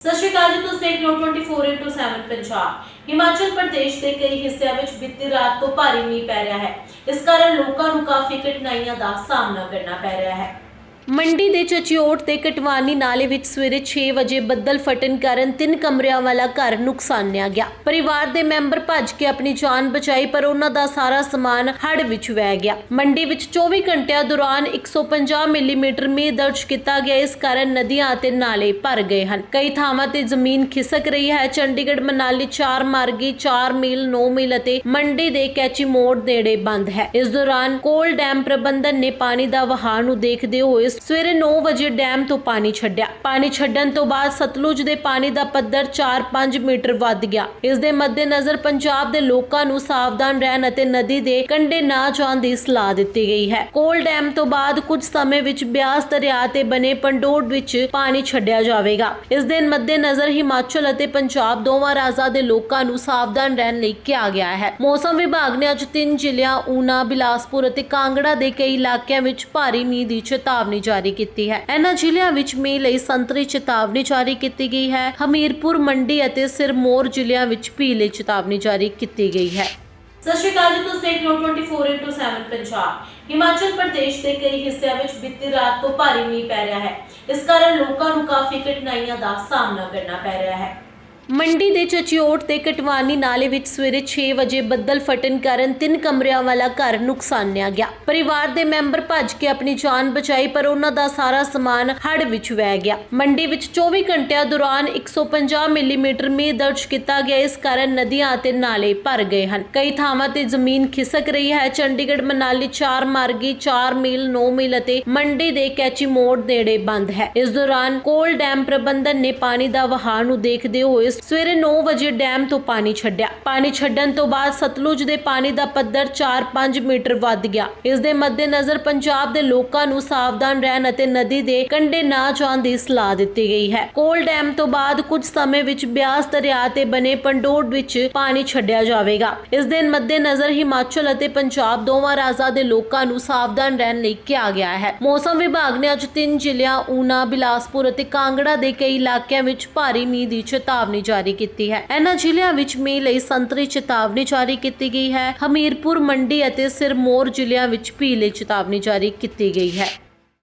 ਸਤਿ ਸ਼੍ਰੀ ਅਕਾਲ ਜੀ, ਤੁਸੀਂ ਦੇਖ ਰਹੇ ਹੋ 24/7 ਪੰਜਾਬ। ਹਿਮਾਚਲ ਪ੍ਰਦੇਸ਼ ਦੇ ਕਈ ਹਿੱਸਿਆਂ ਵਿੱਚ ਬੀਤੀ ਰਾਤ ਤੋਂ ਭਾਰੀ ਮੀਂਹ ਪੈ ਰਿਹਾ ਹੈ। ਇਸ ਕਾਰਨ ਲੋਕਾਂ ਨੂੰ ਕਾਫੀ ਕਠਿਨਾਈਆਂ ਦਾ ਸਾਹਮਣਾ ਕਰਨਾ ਪੈ ਰਿਹਾ ਹੈ। ਮੰਡੀ ਦੇ ਚਚਿਓਟ ਤੇ ਕਟਵਾਨੀ ਨਾਲੇ ਵਿੱਚ ਸਵੇਰੇ 6 ਵਜੇ ਬੱਦਲ ਫਟਣ ਕਾਰਨ ਤਿੰਨ ਕਮਰਿਆਂ ਵਾਲਾ ਘਰ ਨੁਕਸਾਨਿਆ ਗਿਆ। ਪਰਿਵਾਰ ਦੇ ਮੈਂਬਰ ਭੱਜ ਕੇ ਆਪਣੀ ਜਾਨ ਬਚਾਈ, ਪਰ ਉਹਨਾਂ ਦਾ ਸਾਰਾ ਸਮਾਨ ਹੜ੍ਹ ਵਿੱਚ ਵਹਿ ਗਿਆ। ਮੰਡੀ ਵਿੱਚ 24 ਘੰਟਿਆਂ ਦੌਰਾਨ 150 ਮਿਲੀਮੀਟਰ ਮੀਂਹ ਦਰਜ ਕੀਤਾ ਗਿਆ, ਇਸ ਕਾਰਨ ਨਦੀਆਂ ਅਤੇ ਨਾਲੇ ਭਰ ਗਏ ਹਨ। ਕਈ ਥਾਵਾਂ ਤੇ ਜ਼ਮੀਨ ਖਿਸਕ ਰਹੀ ਹੈ। ਚੰਡੀਗੜ੍ਹ, ਮਨਾਲੀ 4 ਮਾਰਗੀ 4 ਮੀਲ 9 ਮੀਲ ਅਤੇ ਮੰਡੀ ਦੇ ਕੈਚੀ ਮੋੜ ਨੇੜੇ ਬੰਦ ਹੈ। ਇਸ ਦੌਰਾਨ ਕੋਲ ਡੈਮ ਪ੍ਰਬੰਧਨ ਨੇ ਪਾਣੀ ਦਾ ਵਹਾਅ ਨੂੰ ਦੇਖਦੇ ਹੋਏ ਸਵੇਰੇ 9 ਵਜੇ ਡੈਮ ਤੋਂ ਪਾਣੀ ਛੱਡਿਆ। ਪਾਣੀ ਛੱਡਣ ਤੋਂ ਬਾਅਦ ਸਤਲੁਜ ਦੇ ਪਾਣੀ ਦਾ ਪੱਧਰ 4-5 ਮੀਟਰ ਵੱਧ ਗਿਆ। ਇਸ ਦੇ ਮੱਦੇਨਜ਼ਰ ਪੰਜਾਬ ਦੇ ਲੋਕਾਂ ਨੂੰ ਸਾਵਧਾਨ ਰਹਿਣ ਅਤੇ ਨਦੀ ਦੇ ਕੰਢੇ ਨਾ ਜਾਣ ਦੀ ਸਲਾਹ ਦਿੱਤੀ ਗਈ ਹੈ। ਕੋਲ ਡੈਮ ਤੋਂ ਬਾਅਦ ਕੁਝ ਸਮੇਂ ਵਿੱਚ ਬਿਆਸ ਦਰਿਆ ਤੇ ਬਣੇ ਪੰਡੋੜ ਵਿੱਚ ਪਾਣੀ ਛੱਡਿਆ ਜਾਵੇਗਾ। ਇਸ ਦੇ ਮੱਦੇਨਜ਼ਰ ਹਿਮਾਚਲ ਅਤੇ ਪੰਜਾਬ ਦੋਵਾਂ ਰਾਜਾਂ ਦੇ ਲੋਕਾਂ ਨੂੰ ਸਾਵਧਾਨ ਰਹਿਣ ਲਈ ਕਿਹਾ ਗਿਆ ਹੈ। ਮੌਸਮ ਵਿਭਾਗ ਨੇ ਅੱਜ ਤਿੰਨ ਜ਼ਿਲ੍ਹਿਆਂ, ਊਨਾ, ਬਿਲਾਸਪੁਰ ਅਤੇ ਕਾਂਗੜਾ ਦੇ ਕਈ ਇਲਾਕਿਆਂ ਵਿੱਚ ਭਾਰੀ ਮੀਂਹ ਦੀ ਚੇਤਾਵਨੀ ਜਾਰੀ ਕੀਤੀ ਹੈ। ਇਹਨਾਂ ਜ਼ਿਲ੍ਹਿਆਂ ਵਿੱਚ ਮੀਂਹ ਲਈ ਸੰਤਰੀ ਚੇਤਾਵਨੀ ਜਾਰੀ ਕੀਤੀ ਗਈ ਹੈ। ਹਮੀਰਪੁਰ, ਮੰਡੀ ਅਤੇ ਸਿਰਮੌਰ ਜ਼ਿਲ੍ਹਿਆਂ ਵਿੱਚ ਪੀਲੀ ਚੇਤਾਵਨੀ ਜਾਰੀ ਕੀਤੀ ਗਈ ਹੈ। ਸਤਿ ਸ਼੍ਰੀ ਅਕਾਲ ਜੀ, ਤੁਸੀਂ ਦੇਖ ਰਹੇ 24/7 ਪੰਜਾਬ। ਹਿਮਾਚਲ ਪ੍ਰਦੇਸ਼ ਦੇ ਕਈ ਹਿੱਸਿਆਂ ਵਿੱਚ ਬੀਤੀ ਰਾਤ ਤੋਂ ਭਾਰੀ ਮੀਂਹ ਪੈ ਰਿਹਾ ਹੈ। ਇਸ ਕਾਰਨ ਲੋਕਾਂ ਨੂੰ ਕਾਫੀ ਕਠਿਨਾਈਆਂ ਦਾ ਸਾਹਮਣਾ ਕਰਨਾ ਪੈ ਰਿਹਾ ਹੈ। ਮੰਡੀ ਦੇ ਚਚਿਓਟ ਤੇ ਕਟਵਾਨੀ ਨਾਲੇ ਵਿੱਚ ਸਵੇਰੇ 6 ਵਜੇ ਬੱਦਲ ਫਟਣ ਕਾਰਨ ਤਿੰਨ ਕਮਰਿਆਂ ਵਾਲਾ ਘਰ ਨੁਕਸਾਨਿਆ ਗਿਆ। ਪਰਿਵਾਰ ਦੇ ਮੈਂਬਰ ਭੱਜ ਕੇ ਆਪਣੀ ਜਾਨ ਬਚਾਈ, ਪਰ ਉਹਨਾਂ ਦਾ ਸਾਰਾ ਸਮਾਨ ਹੜ੍ਹ ਵਿੱਚ ਵਹਿ ਗਿਆ। ਮੰਡੀ ਵਿੱਚ 24 ਘੰਟਿਆਂ ਦੌਰਾਨ 150 ਮਿਲੀਮੀਟਰ ਮੀਂਹ ਦਰਜ ਕੀਤਾ ਗਿਆ, ਇਸ ਕਾਰਨ ਨਦੀਆਂ ਅਤੇ ਨਾਲੇ ਭਰ ਗਏ ਹਨ। ਕਈ ਥਾਵਾਂ ਤੇ ਜ਼ਮੀਨ ਖਿਸਕ ਰਹੀ ਹੈ। ਚੰਡੀਗੜ੍ਹ, ਮਨਾਲੀ 4 ਮਾਰਗੀ 4 ਮੀਲ 9 ਮੀਲ ਅਤੇ ਮੰਡੀ ਦੇ ਕੈਚੀ ਮੋੜ ਨੇੜੇ ਬੰਦ ਹੈ। ਇਸ ਦੌਰਾਨ ਕੋਲ ਡੈਮ ਪ੍ਰਬੰਧਨ ਨੇ ਪਾਣੀ ਦਾ ਵਹਾਅ ਨੂੰ ਦੇਖਦੇ ਹੋਏ ਸਵੇਰੇ 9 ਵਜੇ ਡੈਮ ਤੋਂ ਪਾਣੀ ਛੱਡਿਆ। ਪਾਣੀ ਛੱਡਣ ਤੋਂ ਬਾਅਦ ਸਤਲੁਜ ਦੇ ਪਾਣੀ ਦਾ ਪੱਧਰ 4-5 ਮੀਟਰ ਵੱਧ ਗਿਆ। ਇਸ ਦੇ ਮੱਦੇਨਜ਼ਰ ਪੰਜਾਬ ਦੇ ਲੋਕਾਂ ਨੂੰ ਸਾਵਧਾਨ ਰਹਿਣ ਅਤੇ ਨਦੀ ਦੇ ਕੰਢੇ ਨਾ ਜਾਣ ਦੀ ਸਲਾਹ ਦਿੱਤੀ ਗਈ ਹੈ। ਕੋਲ ਡੈਮ ਤੋਂ ਬਾਅਦ ਕੁਝ ਸਮੇਂ ਵਿੱਚ ਬਿਆਸ ਦਰਿਆ ਤੇ ਬਣੇ ਪੰਡੋੜ ਵਿੱਚ ਪਾਣੀ ਛੱਡਿਆ ਜਾਵੇਗਾ। ਇਸ ਦੇ ਮੱਦੇਨਜ਼ਰ ਹਿਮਾਚਲ ਅਤੇ ਪੰਜਾਬ ਦੋਵਾਂ ਰਾਜਾਂ ਦੇ ਲੋਕਾਂ ਨੂੰ ਸਾਵਧਾਨ ਰਹਿਣ ਲਈ ਕਿਹਾ ਗਿਆ ਹੈ। ਮੌਸਮ ਵਿਭਾਗ ਨੇ ਅੱਜ ਤਿੰਨ ਜ਼ਿਲ੍ਹਿਆਂ, ਊਨਾ, ਬਿਲਾਸਪੁਰ ਅਤੇ ਕਾਂਗੜਾ ਦੇ ਕਈ ਇਲਾਕਿਆਂ ਵਿੱਚ ਭਾਰੀ ਮੀਂਹ ਦੀ ਚੇਤਾਵਨੀ ਜਾਰੀ ਕੀਤੀ ਹੈ। ਇਹਨਾਂ ਜ਼ਿਲ੍ਹਿਆਂ ਵਿੱਚ ਮੀਂਹ ਲਈ ਸੰਤਰੀ ਚੇਤਾਵਨੀ ਜਾਰੀ ਕੀਤੀ ਗਈ ਹੈ। ਹਮੀਰਪੁਰ, ਮੰਡੀ ਅਤੇ ਸਿਰਮੌਰ ਜ਼ਿਲ੍ਹਿਆਂ ਵਿੱਚ ਪੀਲੀ ਚੇਤਾਵਨੀ ਜਾਰੀ ਕੀਤੀ ਗਈ ਹੈ।